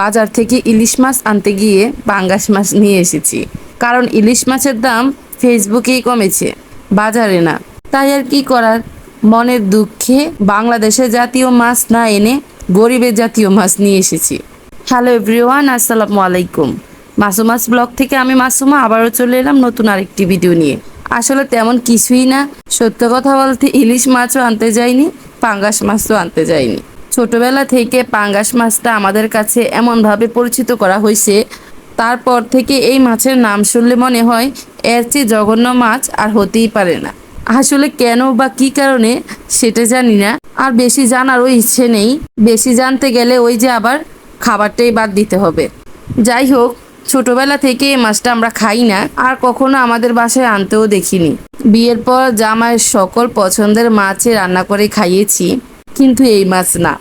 বাজার থেকে ইলিশ মাছ আনতে গিয়ে পাঙ্গাস মাছ নিয়ে এসেছি। কারণ ইলিশ মাছের দাম ফেসবুকেই কমেছে, বাজারে না। তাই আর কি করার? মনের দুঃখে বাংলাদেশের জাতীয় মাছ না এনে গরিবের জাতীয় মাছ নিয়ে এসেছি। হ্যালো এভরিওয়ান, আসসালামু আলাইকুম। মাসুমাস ব্লগ থেকে আমি মাসুমা আবারও চলে এলাম নতুন আরেকটি ভিডিও নিয়ে। আসলে তেমন কিছুই না, সত্য কথা বলতে ইলিশ মাছও আনতে যাইনি পাঙ্গাস মাছও আনতে যাইনি। ছোটবেলা থেকে পাঙ্গাস মাছটা আমাদের কাছে এমনভাবে পরিচিত করা হয়েছে। তারপর থেকে এই মাছের নাম শুনলে মনে হয় এর চেয়ে জঘন্য মাছ আর হতেই পারে না। আসলে কেন বা কি কারণে সেটা জানি না। আর বেশি জানারও ইচ্ছে নেই। বেশি জানতে গেলে ওই যে আবার খাবারটাই বাদ দিতে হবে। যাই হোক, ছোটবেলা থেকে এই মাছটা আমরা খাই না। আর কখনো আমাদের বাসায় আনতেও দেখিনি। বিয়ের পর জামাইয়ের সকল পছন্দের মাছে রান্না করে খাইয়েছি। কিন্তু এই মাছ না।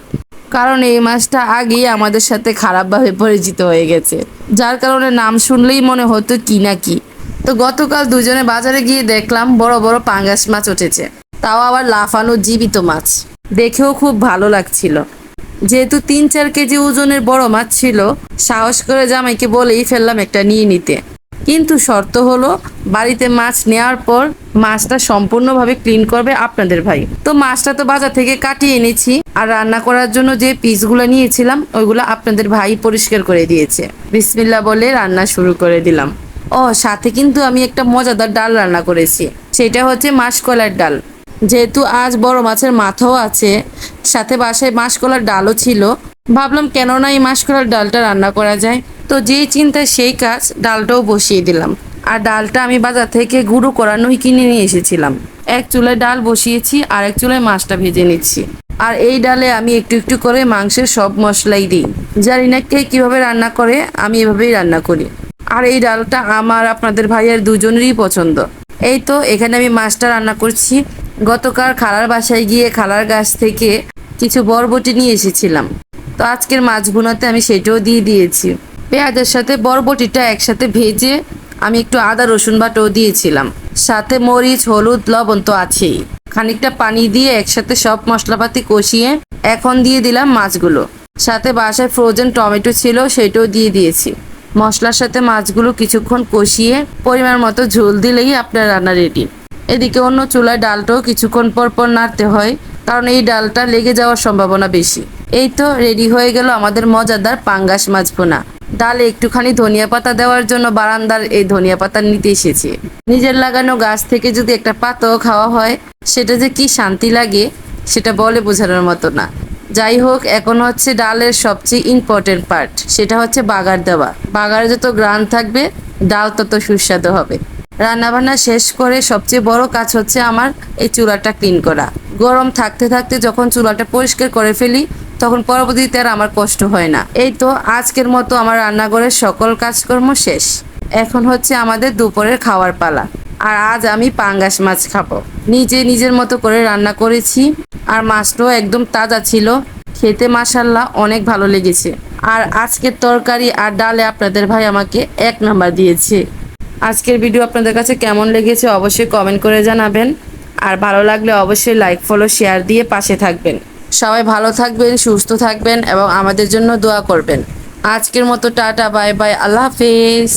কারণ এই মাছটা আগেই আমাদের সাথে খারাপভাবে পরিচিত হয়ে গেছে। যার কারণে নাম শুনলেই মনে হতো কি না কি। তো গতকাল দুজনে বাজারে গিয়ে দেখলাম বড় বড় পাঙ্গাস মাছ উঠেছে। তাও আবার লাফানো জীবিত মাছ। দেখেও খুব ভালো লাগছিল। যেহেতু তিন চার কেজি ওজনের বড় মাছ ছিল, সাহস করে জামাইকে বলেই ফেললাম একটা নিয়ে নিতে। কিন্তু শর্ত হলো বাড়িতে মাছ নেওয়ার পর মাছটা সম্পূর্ণভাবে ক্লিন করবে আপনাদের ভাই। তো মাছটা তো বাজার থেকে কাটিয়ে এনেছি আর রান্না করার জন্য যে পিসগুলো নিয়েছিলাম, ওইগুলো আপনাদের ভাই পরিষ্কার করে দিয়েছে। বিসমিল্লা বলে রান্না শুরু করে দিলাম। ও, সাথে কিন্তু আমি একটা মজাদার ডাল রান্না করেছি। সেটা হচ্ছে মাসকলার ডাল। যেহেতু আজ বড় মাছের মাথাও আছে, সাথে বাসায় মাসকলার ডালও ছিল, ভাবলাম কেন না এই মাসকলার ডালটা রান্না করা যায়। তো যেই চিন্তায় সেই কাজ ডালটাও বসিয়ে দিলাম। আর ডালটা আমি বাজার থেকে গুঁড়ো করানোই কিনে নিয়ে এসেছিলাম। এক চুলায় ডাল বসিয়েছি আর এক চুলায় মাছটা ভেজে নিচ্ছি। আর এই ডালে আমি একটু একটু করে মাংসের সব মশলাই দিই। জানি না কে কীভাবে রান্না করে, আমি এভাবেই রান্না করি। আর এই ডালটা আমার, আপনাদের ভাইয়ের দুজনেরই পছন্দ। এই তো এখানে আমি মাছটা রান্না করছি। গতকাল খালার বাসায় গিয়ে খালার গাছ থেকে কিছু বরবটি নিয়ে এসেছিলাম। তো আজকের মাছ ভুনাতে আমি সেটাও দিয়ে দিয়েছি। পেঁয়াজের সাথে বরবটিটা একসাথে ভেজে আমি একটু আদা, রসুন বাটাও দিয়েছিলাম। সাথে মরিচ, হলুদ, লবণ তো আছেই। খানিকটা পানি দিয়ে একসাথে সব মশলাপাতি কষিয়ে এখন দিয়ে দিলাম মাছগুলো। সাথে বাসায় ফ্রোজেন টমেটো ছিল সেটাও দিয়ে দিয়েছি। মশলার সাথে মাছগুলো কিছুক্ষণ কষিয়ে পরিমাণ মতো ঝোল দিলেই আপনার রান্না রেডি এদিকে অন্য চুলায় ডালটাও কিছুক্ষণ পর পর নাড়তে হয়, কারণ এই ডালটা লেগে যাওয়ার সম্ভাবনা বেশি। এই তো রেডি হয়ে গেল আমাদের মজাদার পাঙ্গাস মাছ ভুনা। ডালে একটুখানি ধনিয়া পাতা দেওয়ার জন্য বারান্দার এই ধনিয়া পাতা নিতে এসেছি। নিজের লাগানো গাছ থেকে যদি একটা পাতাও খাওয়া হয়, সেটা যে কি শান্তি লাগে, সেটা বলে বোঝানোর মতো না। যাই হোক, এখন হচ্ছে ডালের সবচেয়ে ইম্পর্টেন্ট পার্ট সেটা হচ্ছে বাগার দেওয়া। বাগারে যত গ্রান থাকবে, ডাল তত সুস্বাদু হবে। রান্নাবান্না শেষ করে সবচেয়ে বড় কাজ হচ্ছে আমার এই চুলাটা ক্লিন করা। গরম থাকতে থাকতে যখন চুলাটা পরিষ্কার করে ফেলি তখন পরবর্তীতে আর আমার কষ্ট হয় না। এই তো আজকের মতো আমার রান্নাঘরের সকল কাজকর্ম শেষ। এখন হচ্ছে আমাদের দুপুরের খাওয়ার পালা। আর আজ আমি পাঙ্গাস মাছ খাব। নিজে নিজের মতো করে রান্না করেছি। আর মাছটাও একদম তাজা ছিল। খেতে মাসাল্লাহ অনেক ভালো লেগেছে। আর আজকের তরকারি আর ডালে আপনাদের ভাই আমাকে এক নাম্বার দিয়েছে। আজকের ভিডিও আপনাদের কাছে কেমন লেগেছে অবশ্যই কমেন্ট করে জানাবেন। আর ভালো লাগলে অবশ্যই লাইক ফলো শেয়ার দিয়ে পাশে থাকবেন। সবাই ভালো থাকবেন, সুস্থ থাকবেন এবং আমাদের জন্য দোয়া করবেন। আজকের মতো টাটা, বাই বাই, আল্লাহ হাফেজ।